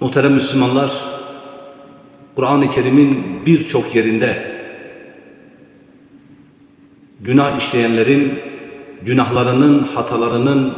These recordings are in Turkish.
Muhterem Müslümanlar, Kur'an-ı Kerim'in birçok yerinde günah işleyenlerin günahlarının, hatalarının,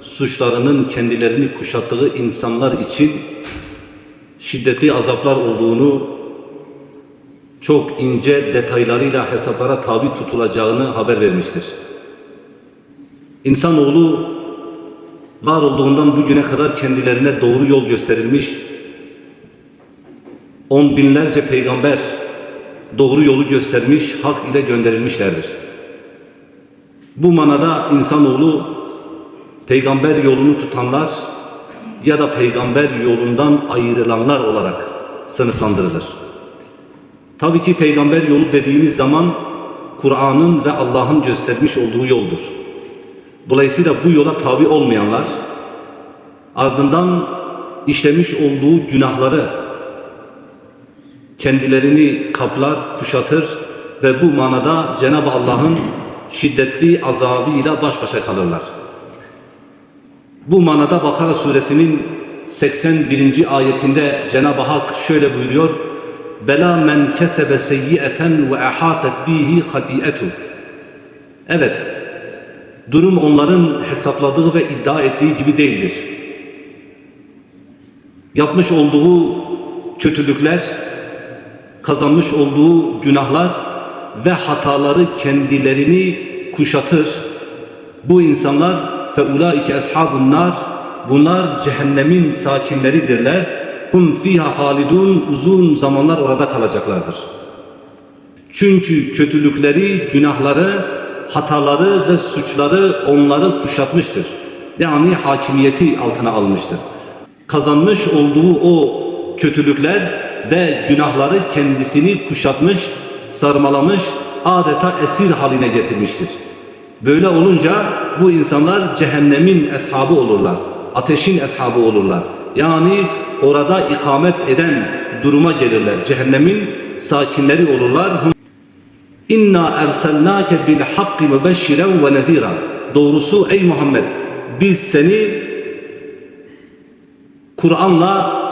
suçlarının kendilerini kuşattığı insanlar için şiddetli azaplar olduğunu çok ince detaylarıyla hesaplara tabi tutulacağını haber vermiştir. İnsanoğlu var olduğundan bugüne kadar kendilerine doğru yol gösterilmiş, on binlerce peygamber doğru yolu göstermiş, hak ile gönderilmişlerdir. Bu manada insanoğlu peygamber yolunu tutanlar ya da peygamber yolundan ayrılanlar olarak sınıflandırılır. Tabii ki peygamber yolu dediğimiz zaman Kur'an'ın ve Allah'ın göstermiş olduğu yoldur. Dolayısıyla bu yola tabi olmayanlar ardından işlemiş olduğu günahları kendilerini kaplar, kuşatır ve bu manada Cenab-ı Allah'ın şiddetli azabıyla baş başa kalırlar. Bu manada Bakara suresinin 81. ayetinde Cenab-ı Hak şöyle buyuruyor. Bela men kesebe seyyieten ve ehatet bihi hatiyetu. Evet, durum onların hesapladığı ve iddia ettiği gibi değildir. Yapmış olduğu kötülükler, kazanmış olduğu günahlar ve hataları kendilerini kuşatır. Bu insanlar feulaike ashabun nar bunlar cehennemin sakinleridirler. Hum fiha halidun uzun zamanlar orada kalacaklardır. Çünkü kötülükleri, günahları, hataları ve suçları onları kuşatmıştır. Yani hakimiyeti altına almıştır. Kazanmış olduğu o kötülükler ve günahları kendisini kuşatmış, sarmalamış, adeta esir haline getirmiştir. Böyle olunca bu insanlar cehennemin eshabı olurlar. Ateşin eshabı olurlar. Yani orada ikamet eden duruma gelirler. Cehennemin sakinleri olurlar. İnna erselnake bil hakki mübeşşiren ve nezira. Doğrusu ey Muhammed biz seni Kur'an'la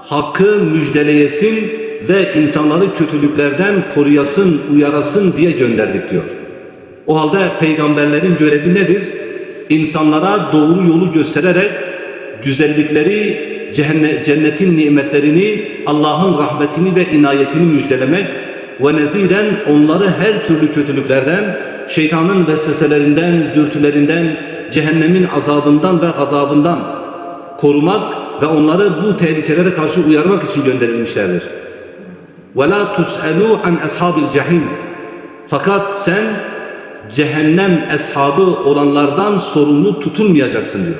hakkı müjdeleyesin ve insanları kötülüklerden koruyasın, uyarasın diye gönderdik diyor. O halde peygamberlerin görevi nedir? İnsanlara doğru yolu göstererek güzellikleri, cennetin nimetlerini, Allah'ın rahmetini ve inayetini müjdelemek ve neziden onları her türlü kötülüklerden, şeytanın vesveselerinden, dürtülerinden, cehennemin azabından ve gazabından korumak ve onları bu tehlikelere karşı uyarmak için gönderilmişlerdir. وَلَا تُسْأَلُوا عَنْ أَصْحَابِ الْجَحِيمِ Fakat sen cehennem eshabı olanlardan sorumlu tutulmayacaksın diyor.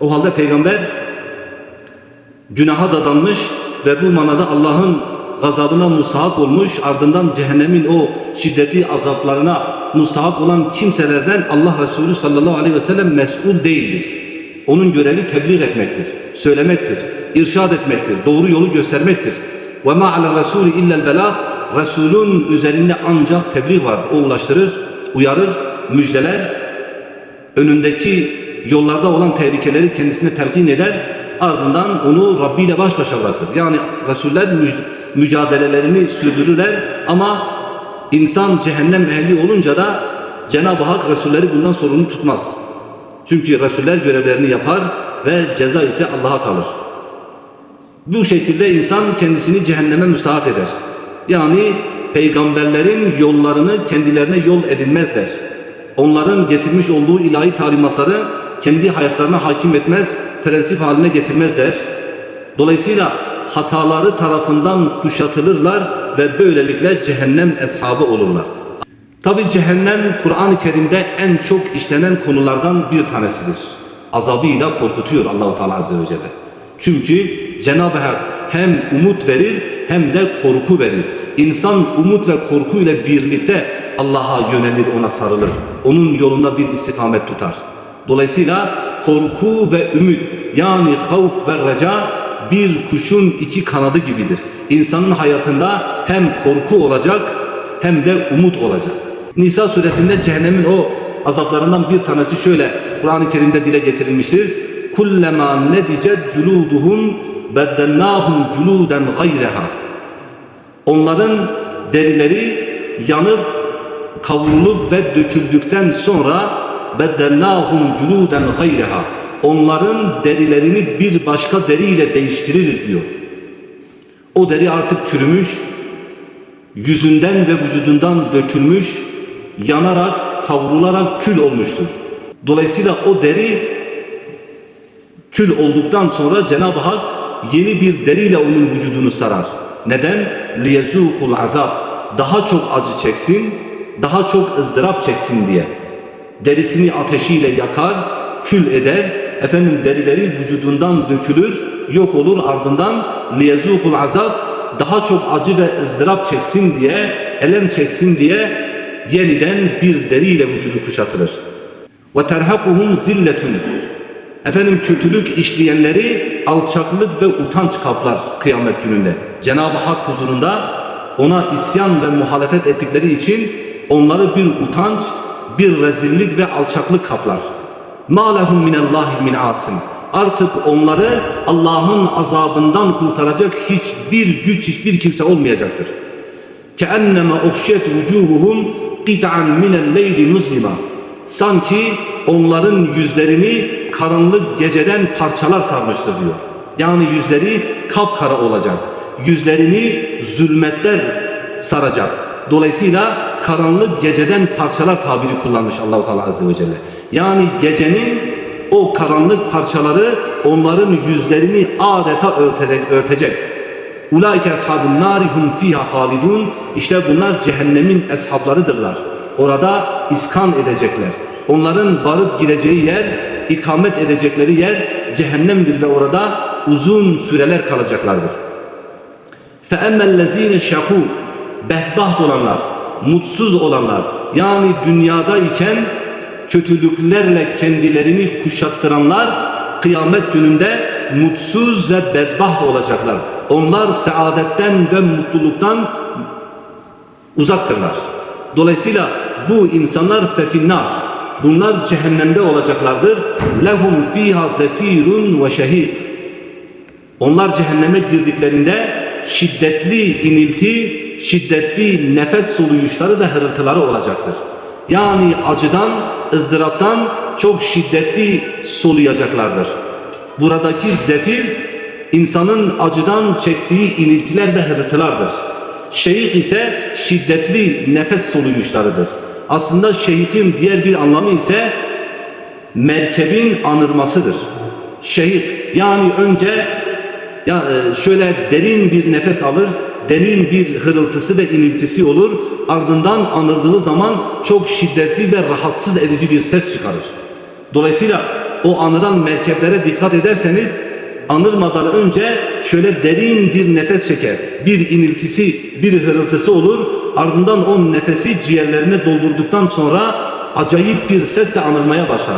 O halde peygamber günaha dadanmış ve bu manada Allah'ın gazabına mustahak olmuş ardından cehennemin o şiddetli azaplarına mustahak olan kimselerden Allah Resulü sallallahu aleyhi ve sellem mesul değildir. Onun görevi tebliğ etmektir, söylemektir, irşad etmektir, doğru yolu göstermektir. Ve ma ala rasuli illel belag Resulün üzerinde ancak tebliğ var. O ulaştırır, uyarır, müjdeler, önündeki yollarda olan tehlikeleri kendisine telkin eder, ardından onu Rabbi ile baş başa bırakır. Yani Resuller mücadelelerini sürdürürler ama insan cehennem ehli olunca da Cenab-ı Hak Resulleri bundan sorumlu tutmaz. Çünkü Resuller görevlerini yapar ve ceza ise Allah'a kalır. Bu şekilde insan kendisini cehenneme müstahak eder. Yani peygamberlerin yollarını kendilerine yol edinmezler. Onların getirmiş olduğu ilahi talimatları kendi hayatlarına hakim etmez, prensip haline getirmezler. Dolayısıyla hataları tarafından kuşatılırlar ve böylelikle cehennem eshabı olurlar. Tabi cehennem Kur'an-ı Kerim'de en çok işlenen konulardan bir tanesidir. Azabıyla korkutuyor Allahu Teala Azze ve Celle. Çünkü Cenab-ı Hak hem umut verir hem de korku verir. İnsan umut ve korku ile birlikte Allah'a yönelir, ona sarılır. Onun yolunda bir istikamet tutar. Dolayısıyla korku ve ümit yani havf ve reca bir kuşun iki kanadı gibidir. İnsanın hayatında hem korku olacak hem de umut olacak. Nisa suresinde cehennemin o azaplarından bir tanesi şöyle Kur'an-ı Kerim'de dile getirilmiştir. Kullema nedicet culuduhum beddennahum culuden gayreha. Onların derileri yanıp kavrulup ve döküldükten sonra beddennahum culuden gayreha Onların derilerini bir başka deriyle değiştiririz diyor. O deri artık çürümüş, yüzünden ve vücudundan dökülmüş, yanarak, kavrularak kül olmuştur. Dolayısıyla o deri kül olduktan sonra Cenab-ı Hak yeni bir deriyle onun vücudunu sarar. Neden? لِيَزُوقُ azab Daha çok acı çeksin, daha çok ızdırap çeksin diye. Derisini ateşiyle yakar, kül eder, efendim derileri vücudundan dökülür, yok olur ardından liyezukul azab daha çok acı ve ızdırap çeksin diye, elem çeksin diye yeniden bir deriyle vücudu kuşatılır. Ve terhakuhum zilletun. Efendim kötülük işleyenleri alçaklık ve utanç kaplar kıyamet gününde. Cenab-ı Hak huzurunda ona isyan ve muhalefet ettikleri için onları bir utanç, bir rezillik ve alçaklık kaplar. مَا لَهُمْ مِنَ اللّٰهِ مِنْ عَاصِمٍ Artık onları Allah'ın azabından kurtaracak hiçbir güç, hiçbir kimse olmayacaktır. كَأَنَّمَا اُخْشَيَتْ وُجُوهُهُمْ قِطْعًا مِنَ اللَّيْلِ مُزْلِمًا Sanki onların yüzlerini karanlık geceden parçalar sarmıştır diyor. Yani yüzleri kapkara olacak. Yüzlerini zulmetler saracak. Dolayısıyla karanlık geceden parçalar tabiri kullanmış Allahu Teala Azze ve Celle. Yani gecenin o karanlık parçaları onların yüzlerini adeta örte- örtecek. Ulaike ashabun nari hum fiha halidun. İşte bunlar cehennemin eshablarıdırlar. Orada iskan edecekler. Onların varıp gideceği yer, ikamet edecekleri yer cehennemdir ve orada uzun süreler kalacaklardır. فَاَمَّا الَّذ۪ينَ شَقُوا Behbaht olanlar, mutsuz olanlar, yani dünyada iken kötülüklerle kendilerini kuşattıranlar kıyamet gününde mutsuz ve bedbaht olacaklar. Onlar saadetten ve mutluluktan uzaktırlar. Dolayısıyla bu insanlar fefinnar. Bunlar cehennemde olacaklardır. Lehum fiha zefirun ve şehik. Onlar cehenneme girdiklerinde şiddetli inilti, şiddetli nefes soluyuşları ve hırıltıları olacaktır. Yani acıdan, ızdıraptan çok şiddetli soluyacaklardır. Buradaki zefir insanın acıdan çektiği iniltiler ve hırıltılardır. Şehik ise şiddetli nefes soluyuşlarıdır. Aslında şehikin diğer bir anlamı ise merkebin anırmasıdır. Şehit yani önce ya e, şöyle derin bir nefes alır, derin bir hırıltısı ve iniltisi olur. Ardından anırdığı zaman çok şiddetli ve rahatsız edici bir ses çıkarır. Dolayısıyla o anıran merkeplere dikkat ederseniz anırmadan önce şöyle derin bir nefes çeker. Bir iniltisi, bir hırıltısı olur. Ardından o nefesi ciğerlerine doldurduktan sonra acayip bir sesle anırmaya başlar.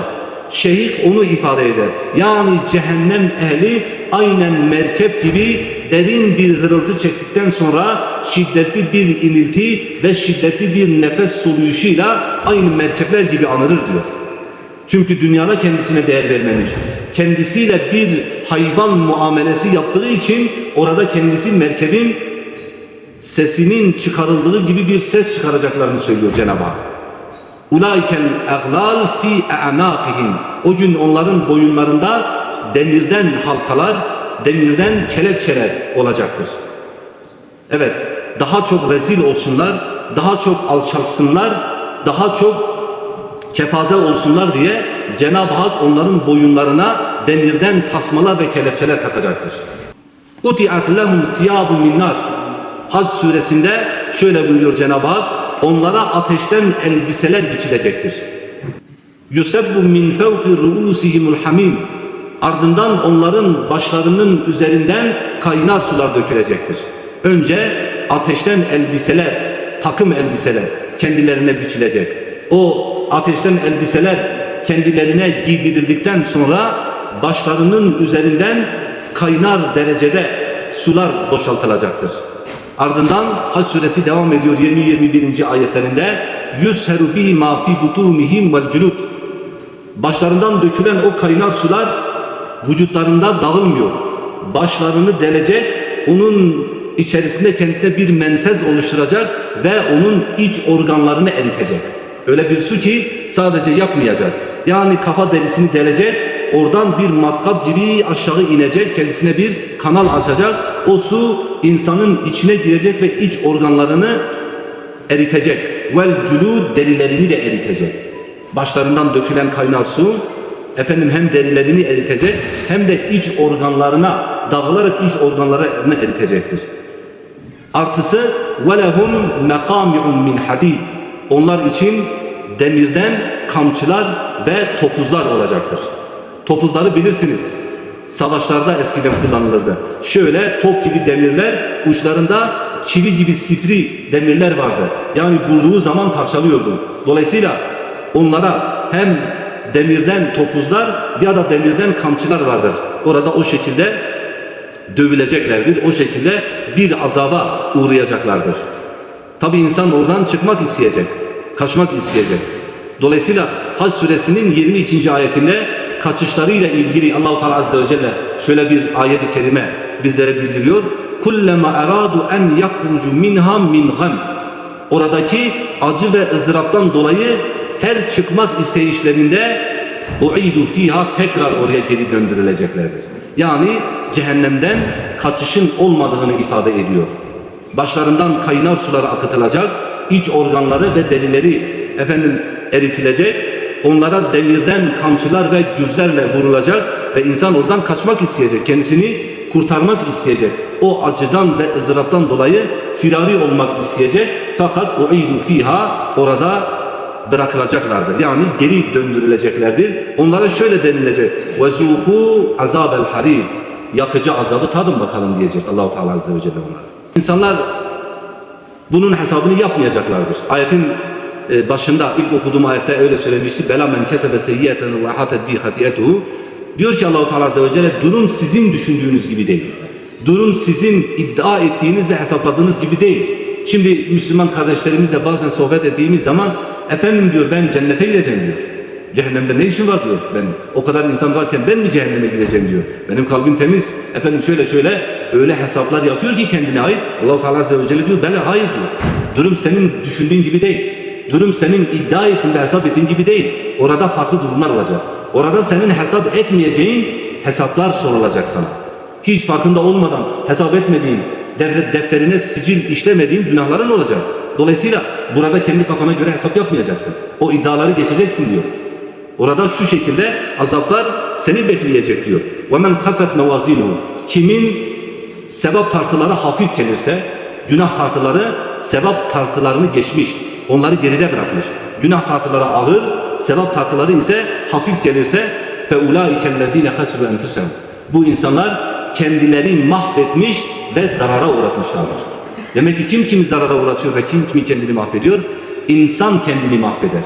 Şehit onu ifade eder. Yani cehennem ehli aynen merkep gibi derin bir hırıltı çektikten sonra şiddetli bir inilti ve şiddetli bir nefes soluyuşuyla aynı merkepler gibi anırır diyor. Çünkü dünyada kendisine değer vermemiş. Kendisiyle bir hayvan muamelesi yaptığı için orada kendisi merkebin sesinin çıkarıldığı gibi bir ses çıkaracaklarını söylüyor Cenab-ı Hak. Ulaikel eglal fi a'naqihim. O gün onların boyunlarında demirden halkalar, demirden kelepçeler olacaktır. Evet, daha çok rezil olsunlar, daha çok alçalsınlar, daha çok kepaze olsunlar diye Cenab-ı Hak onların boyunlarına demirden tasmalar ve kelepçeler takacaktır. Utiat lehum siyabun min nar. Hac suresinde şöyle buyuruyor Cenab-ı Hak, onlara ateşten elbiseler biçilecektir. Yusebbu min fevki ruusihimul hamim. Ardından onların başlarının üzerinden kaynar sular dökülecektir. Önce ateşten elbiseler, takım elbiseler kendilerine biçilecek. O ateşten elbiseler kendilerine giydirildikten sonra başlarının üzerinden kaynar derecede sular boşaltılacaktır. Ardından Hac suresi devam ediyor 20-21. ayetlerinde yüzheru bihi ma fi butunihim vel Başlarından dökülen o kaynar sular vücutlarında dağılmıyor. başlarını delecek, onun içerisinde kendisine bir menfez oluşturacak ve onun iç organlarını eritecek. Öyle bir su ki sadece yakmayacak. Yani kafa derisini delecek, oradan bir matkap gibi aşağı inecek, kendisine bir kanal açacak. O su insanın içine girecek ve iç organlarını eritecek. Vel cülud derilerini de eritecek. Başlarından dökülen kaynar su efendim hem derilerini eritecek hem de iç organlarına dağılarak iç organlarını eritecektir. Artısı velehum mekami'un min hadid. Onlar için demirden kamçılar ve topuzlar olacaktır. Topuzları bilirsiniz. Savaşlarda eskiden kullanılırdı. Şöyle top gibi demirler, uçlarında çivi gibi sifri demirler vardı. Yani vurduğu zaman parçalıyordu. Dolayısıyla onlara hem demirden topuzlar ya da demirden kamçılar vardır. Orada o şekilde dövüleceklerdir. O şekilde bir azaba uğrayacaklardır. Tabi insan oradan çıkmak isteyecek, kaçmak isteyecek. Dolayısıyla Hac suresinin 22. ayetinde kaçışlarıyla ilgili Allahu Teala Azze ve Celle şöyle bir ayet-i kerime bizlere bildiriyor. Kullama aradu en yahrucu minha min gam. Oradaki acı ve ızdıraptan dolayı her çıkmak isteyişlerinde uidu fiha tekrar oraya geri döndürüleceklerdir. Yani cehennemden kaçışın olmadığını ifade ediyor. Başlarından kaynar suları akıtılacak, iç organları ve derileri efendim eritilecek, onlara demirden kamçılar ve gürzlerle vurulacak ve insan oradan kaçmak isteyecek, kendisini kurtarmak isteyecek. O acıdan ve ızdıraptan dolayı firari olmak isteyecek. Fakat uidu fiha orada bırakılacaklardır. Yani geri döndürüleceklerdir. Onlara şöyle denilecek. Vezuku azabel harik. Yakıcı azabı tadın bakalım diyecek Allahu Teala Azze ve Celle onlara. İnsanlar bunun hesabını yapmayacaklardır. Ayetin e, başında ilk okuduğum ayette öyle söylemişti. Bela men kesebe seyyiyeten ve hatet bi hatiyetuhu. Diyor ki Allahu Teala Azze ve Celle durum sizin düşündüğünüz gibi değil. Durum sizin iddia ettiğiniz ve hesapladığınız gibi değil. Şimdi Müslüman kardeşlerimizle bazen sohbet ettiğimiz zaman efendim diyor ben cennete gideceğim diyor. Cehennemde ne işin var diyor. Ben o kadar insan varken ben mi cehenneme gideceğim diyor. Benim kalbim temiz. Efendim şöyle şöyle öyle hesaplar yapıyor ki kendine ait. Allahu Teala Azze ve Celle diyor bela hayır diyor. Durum senin düşündüğün gibi değil. Durum senin iddia ettiğin ve hesap ettiğin gibi değil. Orada farklı durumlar olacak. Orada senin hesap etmeyeceğin hesaplar sorulacak sana. Hiç farkında olmadan hesap etmediğin, defterine sicil işlemediğin günahların olacak. Dolayısıyla burada kendi kafana göre hesap yapmayacaksın. O iddiaları geçeceksin diyor. Orada şu şekilde azaplar seni bekleyecek diyor. وَمَنْ خَفَتْ مَوَازِينُهُ Kimin sevap tartıları hafif gelirse, günah tartıları sevap tartılarını geçmiş, onları geride bırakmış. Günah tartıları ağır, sevap tartıları ise hafif gelirse فَاُولَٰئِكَ الَّذ۪ينَ خَسِرُوا أَنْفُسَهُمْ Bu insanlar kendileri mahvetmiş ve zarara uğratmışlardır. Demek ki kim kimi zarara uğratıyor ve kim kimi kendini mahvediyor? İnsan kendini mahveder.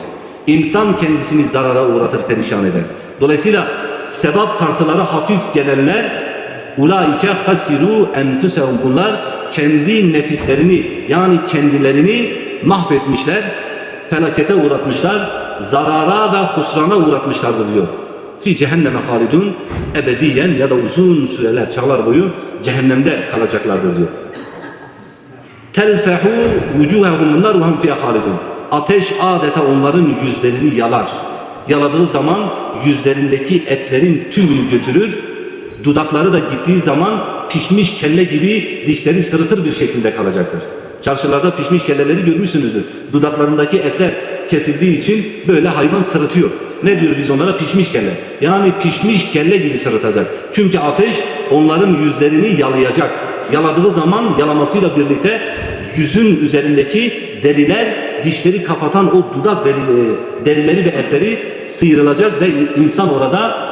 İnsan kendisini zarara uğratır, perişan eder. Dolayısıyla sevap tartıları hafif gelenler ulaike hasiru enfusehum bunlar kendi nefislerini yani kendilerini mahvetmişler, felakete uğratmışlar, zarara ve husrana uğratmışlardır diyor. Fi cehenneme halidun ebediyen ya da uzun süreler, çağlar boyu cehennemde kalacaklardır diyor. Telfehu vucuhehum bunlar ve fiha halidun. Ateş adeta onların yüzlerini yalar. Yaladığı zaman yüzlerindeki etlerin tümünü götürür. Dudakları da gittiği zaman pişmiş kelle gibi dişleri sırıtır bir şekilde kalacaktır. Çarşılarda pişmiş kelleleri görmüşsünüzdür. Dudaklarındaki etler kesildiği için böyle hayvan sırıtıyor. Ne diyor biz onlara? Pişmiş kelle. Yani pişmiş kelle gibi sırıtacak. Çünkü ateş onların yüzlerini yalayacak. Yaladığı zaman yalamasıyla birlikte yüzün üzerindeki deriler dişleri kapatan o dudak deri, derileri ve etleri sıyrılacak ve insan orada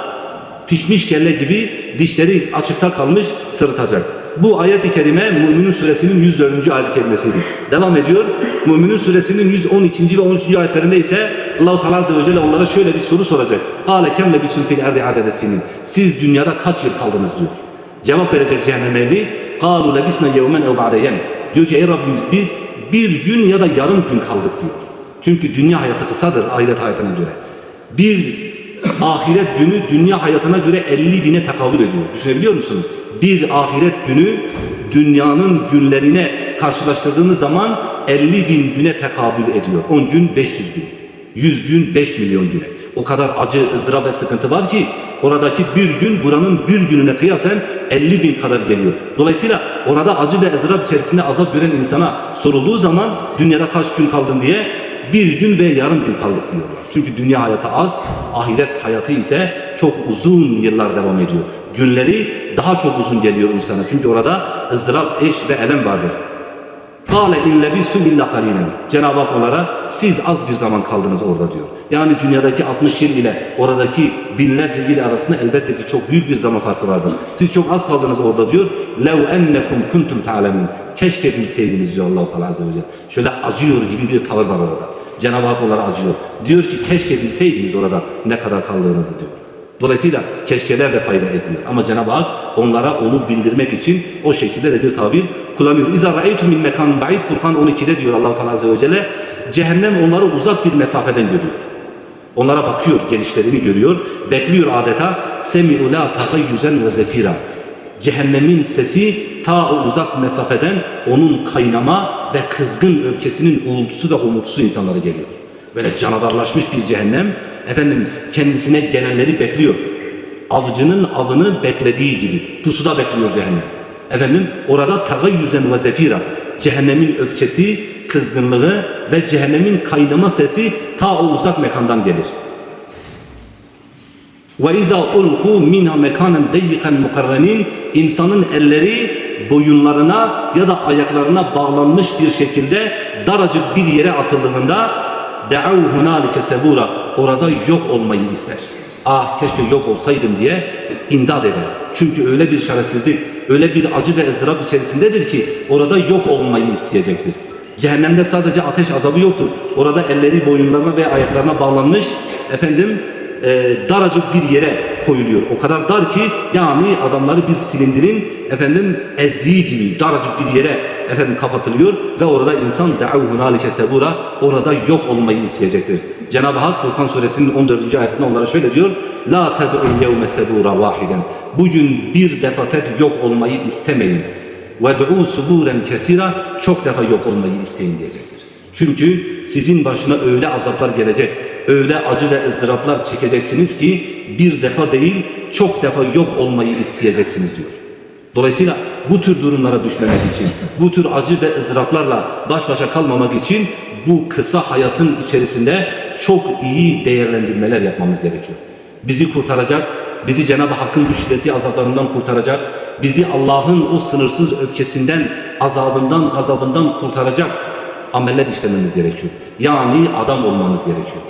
pişmiş kelle gibi dişleri açıkta kalmış sırıtacak. Bu ayet-i kerime Müminun suresinin 104. ayet-i kerimesiydi. Devam ediyor. Müminun suresinin 112. ve 13. ayetlerinde ise Allahu Teala Azze ve Celle onlara şöyle bir soru soracak. Kâle kem lebisun fil erdi adedesinin. Siz dünyada kaç yıl kaldınız diyor. Cevap verecek cehennem. Lebisna yevmen ev ba'de yem. Diyor ki ey Rabbimiz biz bir gün ya da yarım gün kaldık diyor. Çünkü dünya hayatı kısadır ahiret hayatına göre. Bir ahiret günü dünya hayatına göre 50 bine tekabül ediyor. Düşünebiliyor musunuz? Bir ahiret günü dünyanın günlerine karşılaştırdığınız zaman 50 bin güne tekabül ediyor. 10 gün 500 bin. 100 gün 5 milyon güne. O kadar acı, ızdırap ve sıkıntı var ki oradaki bir gün buranın bir gününe kıyasen 50 bin kadar geliyor. Dolayısıyla orada acı ve ızdırap içerisinde azap gören insana sorulduğu zaman dünyada kaç gün kaldın diye bir gün ve yarım gün kaldık diyorlar. Çünkü dünya hayatı az, ahiret hayatı ise çok uzun yıllar devam ediyor. Günleri daha çok uzun geliyor insana. Çünkü orada ızdırap, eş ve elem vardır. Kale in lebistum illa kalinen. Cenab-ı Hak onlara siz az bir zaman kaldınız orada diyor. Yani dünyadaki 60 yıl ile oradaki binlerce yıl arasında elbette ki çok büyük bir zaman farkı vardır. Siz çok az kaldınız orada diyor. Lev ennekum kuntum ta'lemun. Keşke bilseydiniz diyor Allah Teala azze ve celle. Şöyle acıyor gibi bir tavır var orada. Cenab-ı Hak onlara acıyor. Diyor ki keşke bilseydiniz orada ne kadar kaldığınızı diyor. Dolayısıyla keşkeler de fayda etmiyor. Ama Cenab-ı Hak onlara onu bildirmek için o şekilde de bir tabir kullanıyor. İza ra'eytum min mekan ba'id Furkan 12'de diyor Allah Teala azze ve celle cehennem onları uzak bir mesafeden görüyor. Onlara bakıyor, gelişlerini görüyor, bekliyor adeta semi'u la tagayyüzen ve zefira. Cehennemin sesi ta o uzak mesafeden onun kaynama ve kızgın öfkesinin uğultusu ve homurtusu insanlara geliyor. Böyle canavarlaşmış bir cehennem efendim kendisine gelenleri bekliyor. Avcının avını beklediği gibi pusuda bekliyor cehennem. Efendim orada tagayyüzen ve zefira cehennemin öfkesi, kızgınlığı ve cehennemin kaynama sesi ta o uzak mekandan gelir. İza ulqu minha mekanen dayyikan mukarrenin insanın elleri boyunlarına ya da ayaklarına bağlanmış bir şekilde daracık bir yere atıldığında da'u hunalike sebura orada yok olmayı ister. Ah keşke yok olsaydım diye imdad eder. Çünkü öyle bir şerefsizlik, öyle bir acı ve ızdırap içerisindedir ki orada yok olmayı isteyecektir. Cehennemde sadece ateş azabı yoktur. Orada elleri boyunlarına ve ayaklarına bağlanmış efendim e, daracık bir yere koyuluyor. O kadar dar ki yani adamları bir silindirin efendim ezdiği gibi daracık bir yere efendim kapatılıyor ve orada insan da'u hunalike sebura orada yok olmayı isteyecektir. Cenab-ı Hak Furkan suresinin 14. ayetinde onlara şöyle diyor. La ted'u yevme sebura vahiden. Bugün bir defa tek yok olmayı istemeyin. Ve'd'u suburen kesira çok defa yok olmayı isteyin diyecektir. Çünkü sizin başına öyle azaplar gelecek, öyle acı ve ızdıraplar çekeceksiniz ki bir defa değil çok defa yok olmayı isteyeceksiniz diyor. Dolayısıyla bu tür durumlara düşmemek için, bu tür acı ve ızdıraplarla baş başa kalmamak için bu kısa hayatın içerisinde çok iyi değerlendirmeler yapmamız gerekiyor. Bizi kurtaracak, bizi Cenab-ı Hakk'ın bu şiddetli azaplarından kurtaracak, bizi Allah'ın o sınırsız öfkesinden, azabından, gazabından kurtaracak ameller işlememiz gerekiyor. Yani adam olmamız gerekiyor.